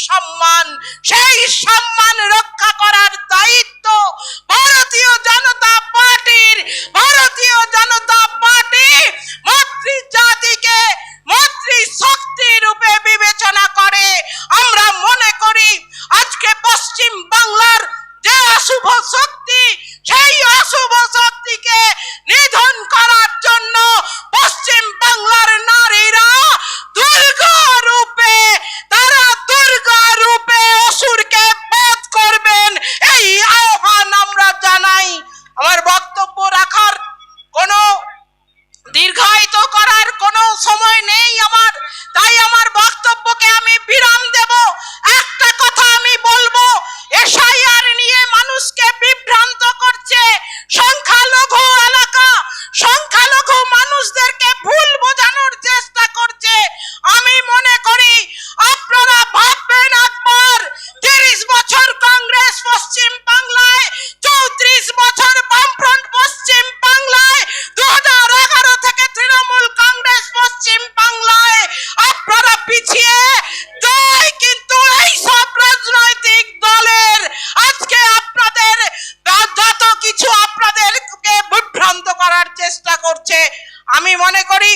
সম্মান, সেই সম্মান রক্ষা করার দায়িত্ব ভারতীয় জনতা পার্টির, ভারতীয় জনতা পার্টি মাতৃ জাতিকে মাতৃ শক্তি রূপে বিবেচনা করে আমরা মনে করি আজকে পশ্চিম বাংলার যে অশুভ শক্তি সন্তান আমি মনে করি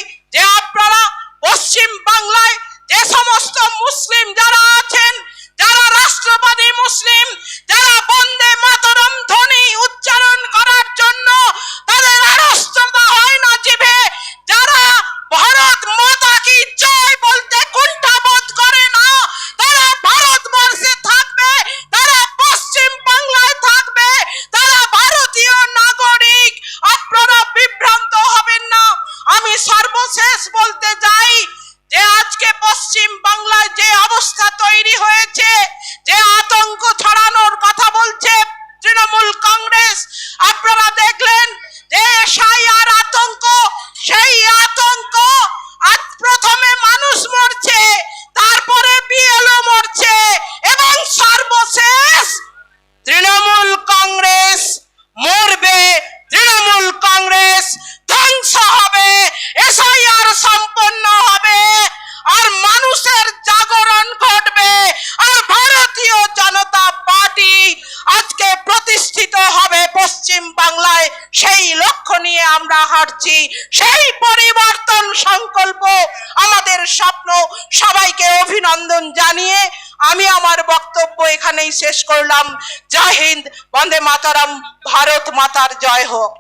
সর্বশেষ বলতে চাই যে আজকে পশ্চিম বাংলায় যে অবস্থা তৈরি হয়েছে, যে আতঙ্ক ছড়ানোর কথা বলছে তৃণমূল কংগ্রেস, আপনারা দেখলেন যে সাই আর আতঙ্ক, সেই আতঙ্ক আজ প্রথমে মানুষ মরছে, তারপরে বিএলও মরছে এবং সর্বশেষ তৃণমূল হাঁটছি, সেই পরিবর্তন সংকল্প, আমাদের স্বপ্ন, সবাইকে অভিনন্দন জানিয়ে আমি আমার বক্তব্য এখানেই শেষ করলাম। জয় হিন্দ, বন্দে মাতারাম, ভারত মাতার জয় হোক।